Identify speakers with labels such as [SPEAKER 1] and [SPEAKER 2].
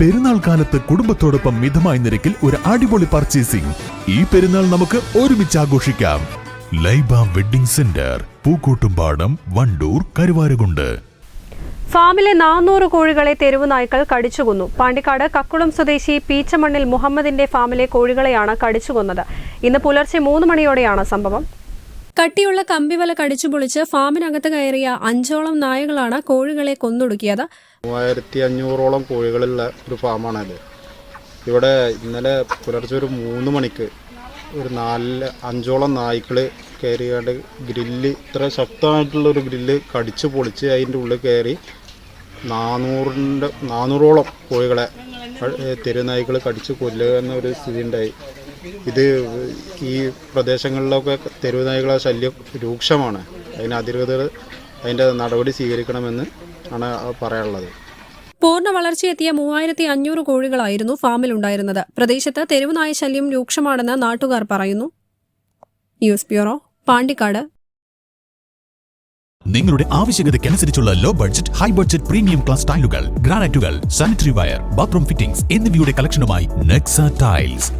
[SPEAKER 1] പെരുന്നാൾ കാലത്ത് കുടുംബത്തോടൊപ്പം മിതമായ നിരക്കിൽ ഒരു അടിപൊളി പർച്ചേസിംഗ് ഈ പെരുന്നാൾ നമുക്ക് ഒരുമിച്ച് ആഘോഷിക്കാം. Laiba wedding centre Pookkottumpadam Wandoor Karuvarakundu.
[SPEAKER 2] ഫാമിലെ നാനൂറ് കോഴികളെ തെരുവ് നായ്ക്കൾ കടിച്ചുകൊന്നു. പാണ്ടിക്കാട് കക്കുളം സ്വദേശി പീച്ചമണ്ണിൽ മുഹമ്മദിന്റെ ഫാമിലെ കോഴികളെയാണ് കടിച്ചുകൊന്നത്. ഇന്ന് പുലർച്ചെ മൂന്ന് മണിയോടെയാണ് സംഭവം. കട്ടിയുള്ള കമ്പിവല കടിച്ചു പൊളിച്ച് ഫാമിനകത്ത് കയറിയ അഞ്ചോളം നായകളാണ് കോഴികളെ കൊന്നൊടുക്കിയത്.
[SPEAKER 3] മൂവായിരത്തി അഞ്ഞൂറോളം കോഴികളുള്ള ഒരു ഫാമാണത്. ഇവിടെ ഇന്നലെ പുലർച്ചെ ഒരു മൂന്ന് മണിക്ക് ഒരു നാല് അഞ്ചോളം നായ്ക്കൾ കയറിയാണ്ട് ഗ്രില്ല് ഇത്ര ശക്തമായിട്ടുള്ള ഒരു ഗ്രില്ല് കടിച്ചു പൊളിച്ച് അതിന്റെ ഉള്ളിൽ കയറി നാനൂറിന്റെ നാനൂറോളം കോഴികളെ തെരുനായ്ക്കൾ കടിച്ചു കൊല്ലുക എന്നൊരു സ്ഥിതി ഉണ്ടായി. ഇത് ഈ പ്രദേശങ്ങളിലൊക്കെ തെരുവ് തെരുവുനായ്ക്കളെ ശല്യം രൂക്ഷമാണ്. അതിന് അധികൃതർ അതിന്റെ നടപടി സ്വീകരിക്കണമെന്ന് ആണ് പറയാനുള്ളത്.
[SPEAKER 2] പൂർണ വളർച്ചയെത്തിയ മൂവായിരത്തി അഞ്ഞൂറ് കോഴികളായിരുന്നു ഫാമിൽ ഉണ്ടായിരുന്നത്. പ്രദേശത്ത് തെരുവുനായ ശല്യം രൂക്ഷമാണെന്ന് നാട്ടുകാർ പറയുന്നു. News bureau Pandikkad.
[SPEAKER 1] നിങ്ങളുടെ ആവശ്യകതയ്ക്കനുസരിച്ചുള്ള low budget high budget premium class ടൈലുകൾ ഗ്രാനൈറ്റുകൾ സാനിറ്ററി വയർ ബാത്റൂം ഫിറ്റിംഗ്സ് എന്നിവയുടെ കളക്ഷനുമായി Nexa tiles